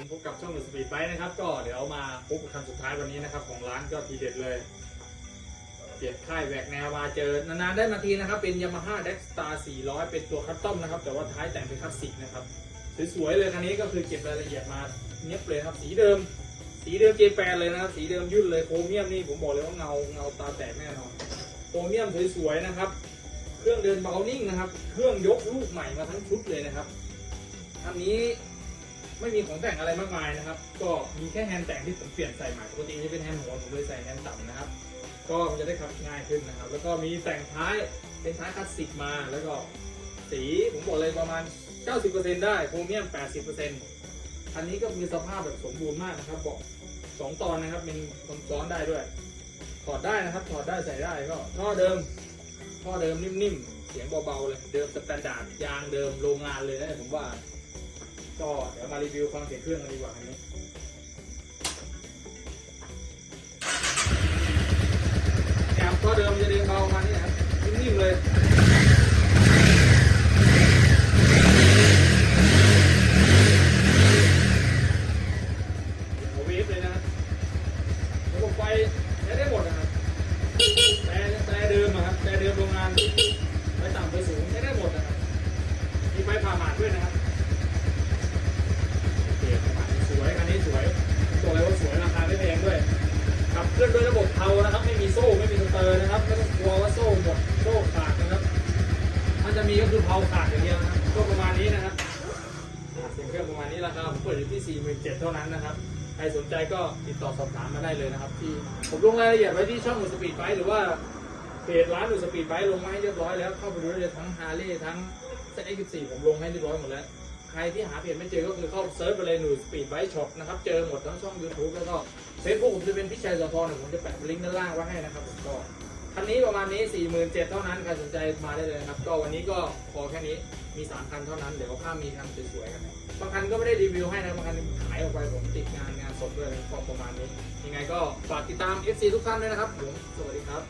ผมพบกับช่องสปีดไบนะครับ ก็เดี๋ยวมาพบกับคันสุดท้ายวันนี้นะครับ ของร้านก็ทีเด็ดเลยเปลี่ยนค่ายแหวกแนวมาเจอนานๆได้มาทีนะครับ เป็น Yamaha d e x t a r 400 เป็นตัวคัสตอมนะครับ แต่ว่าท้ายแต่งเป็นคลาสสิกนะครับ สวยๆเลยคันนี้ก็คือเก็บรายละเอียดมาเนี้ยบเลยครับ สีเดิม สีเดิมเจแปนเลยนะครับ สีเดิมยุ่นเลยโครเมียมนี่ผมบอกเลยว่าเงาเงาตาแตกแน่นอนโครเมียมสวยๆนะครับ เครื่องเดินเบานิ่งนะครับ เครื่องยกลูกใหม่มาทั้งชุดเลยนะครับอันนี้ ไม่มีของแต่งอะไรมากมายนะครับ ก็มีแค่แฮนด์แต่งที่ผมเปลี่ยนใส่ใหม่ปกติจะเป็นแฮนด์หัวผมเลยใส่แฮนด์ต่ำนะครับ ก็มันจะได้ขับง่ายขึ้นนะครับ แล้วก็มีแต่งท้ายเป็นท้ายคลาสสิกมา แล้วก็สีผมบอกเลยประมาณ 90%ได้โครเมียม 80%อันนี้ก็มีสภาพแบบสมบูรณ์มากนะครับเบอกสองตอนนะครับเป็นคนซ้อนได้ด้วย ถอดได้นะครับ ถอดได้ใส่ได้ก็ท่อเดิมท่อเดิมนิ่มๆ เสียงเบาๆเลย เดิมสแตนดาร์ดยางเดิมโรงงานเลยนะผมว่า ก็เดี๋ยวมารีวิวฟังเสียงเครื่องกันดีกว่าอันนี้แอบท่อเดิมจะเดินเบาประมาณนี้นะครับนิ่มเลยโอเวฟเลยนะระบบไฟใช้ได้หมดนะแต่แต่เดิมอะครับแต่เดิมโรงงานไฟต่ำไฟสูงใช้ได้หมดนะครับมีไฟผ่าหมาดด้วยนะครับ มีก็คือเผาขาดอย่างเดียวนะครับก็ประมาณนี้นะครับเสียงเครื่องประมาณนี้ราคาผมเปิดอยู่ที่ 47,000 เท่านั้นนะครับ ใครสนใจก็ติดต่อสอบถามมาได้เลยนะครับ ที่ผมลงรายละเอียดไว้ที่ช่องอุสปีดไบหรือว่าเพจร้านอุสปีดไบลงมาให้เรียบร้อยแล้วเข้าไปดูได้เลยทั้งฮาร์เลย์ทั้งเซ็ตเอ็กซ์สี่ผมลงให้เรียบร้อยหมดแล้ว ใครที่หาเพจไม่เจอก็คือเข้าเซิร์ชไปเลยหนูสปีดไบช็อปนะครับ เจอหมดทั้งช่อง YouTube แล้วก็เฟซบุ๊กผมจะเป็นพิชัยสะทรผมจะแปะลิงก์ด้านล่างไว้ให้นะครับผมก็ คันนี้ประมาณนี้ 47,000เท่านั้นใครสนใจมาได้เลยครับ ก็วันนี้ก็พอแค่นี้มีสามคันเท่านั้น เดี๋ยวข้ามมีคันสวยๆกันนะบางคันก็ไม่ได้รีวิวให้นะบางคันขายออกไปผมติดงานงานสดด้วยก็ประมาณนี้ ยังไงก็ฝากติดตาม FC ทุกท่านด้วยนะครับผมสวัสดีครับ